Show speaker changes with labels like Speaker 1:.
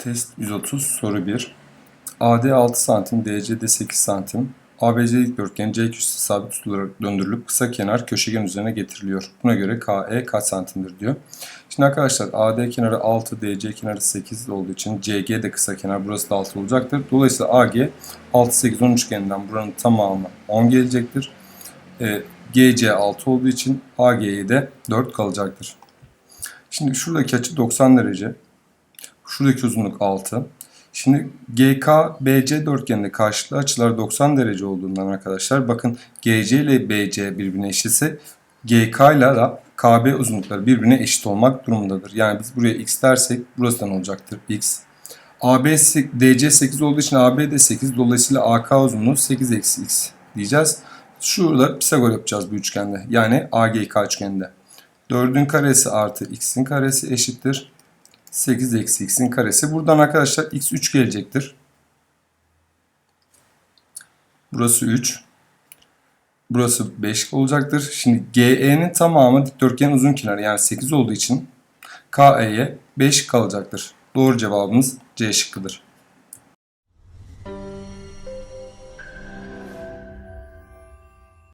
Speaker 1: Test 130 soru 1. AD 6 santim, DCD 8 santim. ABC dikdörtgen C köşesi sabit tutularak döndürülüp kısa kenar köşegen üzerine getiriliyor. Buna göre KE kaç santimdir diyor. Şimdi arkadaşlar AD kenarı 6, DC kenarı 8 olduğu için CG de kısa kenar burası da 6 olacaktır. Dolayısıyla AG 6, 8, 10 üçgeninden buranın tamamı 10 gelecektir. E, GC 6 olduğu için AG'ye de 4 kalacaktır. Şimdi şuradaki açı 90 derece. Şuradaki uzunluk 6. Şimdi GK, BC dörtgeninde karşılıklı açılar 90 derece olduğundan arkadaşlar bakın GC ile BC birbirine eşitse GK ile de KB uzunlukları birbirine eşit olmak durumundadır. Yani biz buraya x dersek burası ne olacaktır? x. AB, DC 8 olduğu için AB de 8 dolayısıyla AK uzunluğu 8 eksi x diyeceğiz. Şurada Pisagor yapacağız bu üçgende. Yani AGK üçgeninde. 4'ün karesi artı x'in karesi eşittir. 8 eksi x'in karesi. Buradan arkadaşlar x 3 gelecektir. Burası 3. Burası 5 olacaktır. Şimdi GE'nin tamamı dikdörtgenin uzun kenarı yani 8 olduğu için KE'ye 5 kalacaktır. Doğru cevabımız C şıkkıdır.